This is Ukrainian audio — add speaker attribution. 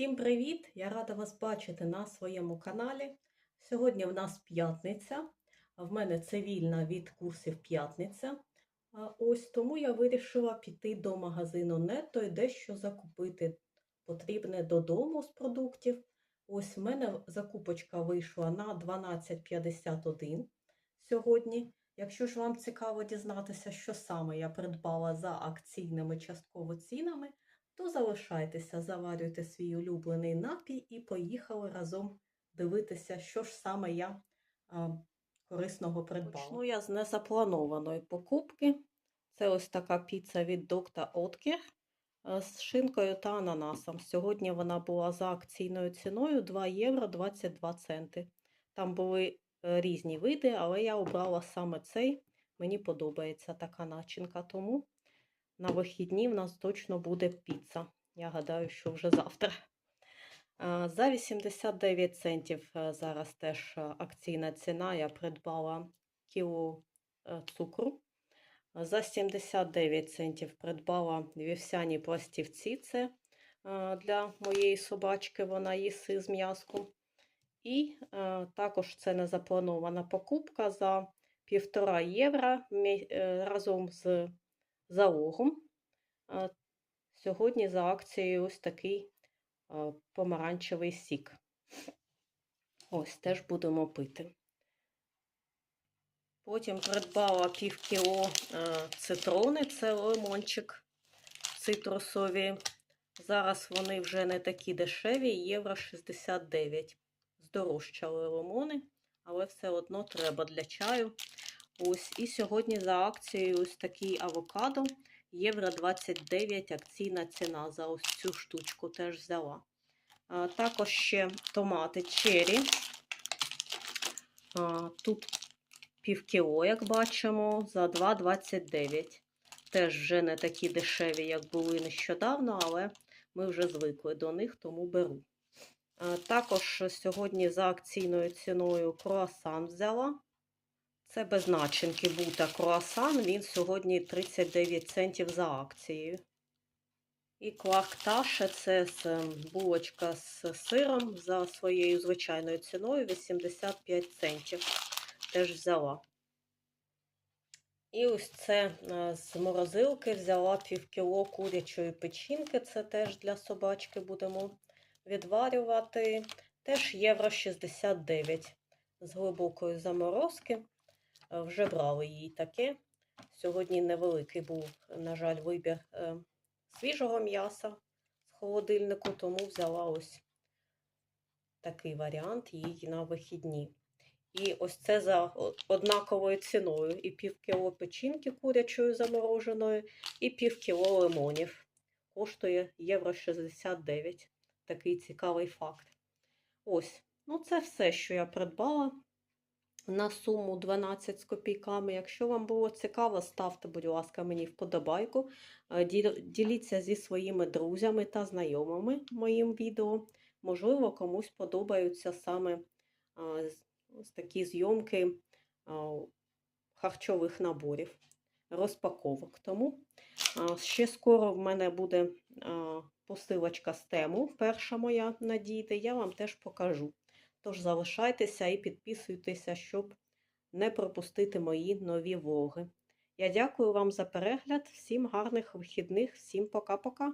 Speaker 1: Всім привіт! Я рада вас бачити на своєму каналі. Сьогодні в нас п'ятниця, в мене це вільна від курсів п'ятниця. Ось тому я вирішила піти до магазину Нетто і дещо закупити потрібне додому з продуктів. Ось в мене закупочка вийшла на 12,51 сьогодні. Якщо ж вам цікаво дізнатися, що саме я придбала за акційними частково цінами, то залишайтеся, заварюйте свій улюблений напій і поїхали разом дивитися, що ж саме я а, корисного придбала. Почну я з незапланованої покупки. Це ось така піца від доктора Откер з шинкою та ананасом. Сьогодні вона була за акційною ціною 2 євро 22 центи. Там були е, різні види, але я обрала саме цей. Мені подобається така начинка, тому на вихідні в нас точно буде піца. Я гадаю, що вже завтра. За 89 центів е, зараз теж е, акційна ціна. Я придбала кіло е, цукру. За 79 центів придбала вівсяні пластівці. Це для моєї собачки, вона їси з м'язком. І також це незапланована покупка за 1,5 євро разом з залогом. А, Сьогодні за акцією ось такий помаранчевий сік. Ось теж будемо пити. Потім придбала пів кіло цитрони, це лимончик цитрусові. Зараз вони вже не такі дешеві, євро 69. Здорожчали лимони, але все одно треба для чаю. Ось, і сьогодні за акцією ось такий авокадо. Євро 29 акційна ціна за ось цю штучку теж взяла. А, також ще томати черрі. Тут пів кіло, як бачимо, за 2,29. Теж вже не такі дешеві, як були нещодавно, але ми вже звикли до них, тому беру. А, також сьогодні за акційною ціною круасан взяла. Це без начинки бута круасан. Він сьогодні 39 центів за акцією. І кварташе це булочка з сиром за своєю звичайною ціною 85 центів. Теж взяла. І ось це е, з морозилки взяла пів кіло курячої печінки. Це теж для собачки будемо відварювати. Теж євро 69 з глибокої заморозки. Е, Вже брали їй таке. Сьогодні невеликий був, на жаль, вибір е, свіжого м'яса з холодильнику, тому взяла ось такий варіант їй на вихідні. І ось це за однаковою ціною. І пів кіло печінки курячої замороженої, і пів кіло лимонів. Коштує євро 69. Такий цікавий факт. Ось, ну це все, що я придбала на суму 12 з копійками. Якщо вам було цікаво, ставте, будь ласка, мені вподобайку. Е, Діліться зі своїми друзями та знайомими моїм відео. Можливо, комусь подобаються саме такі зйомки харчових наборів, розпаковок. Тому ще скоро в мене буде посилочка з тему, перша моя надійде, я вам теж покажу. Тож залишайтеся і підписуйтеся, щоб не пропустити мої нові влоги. Я дякую вам за перегляд, всім гарних вихідних, всім пока-пока.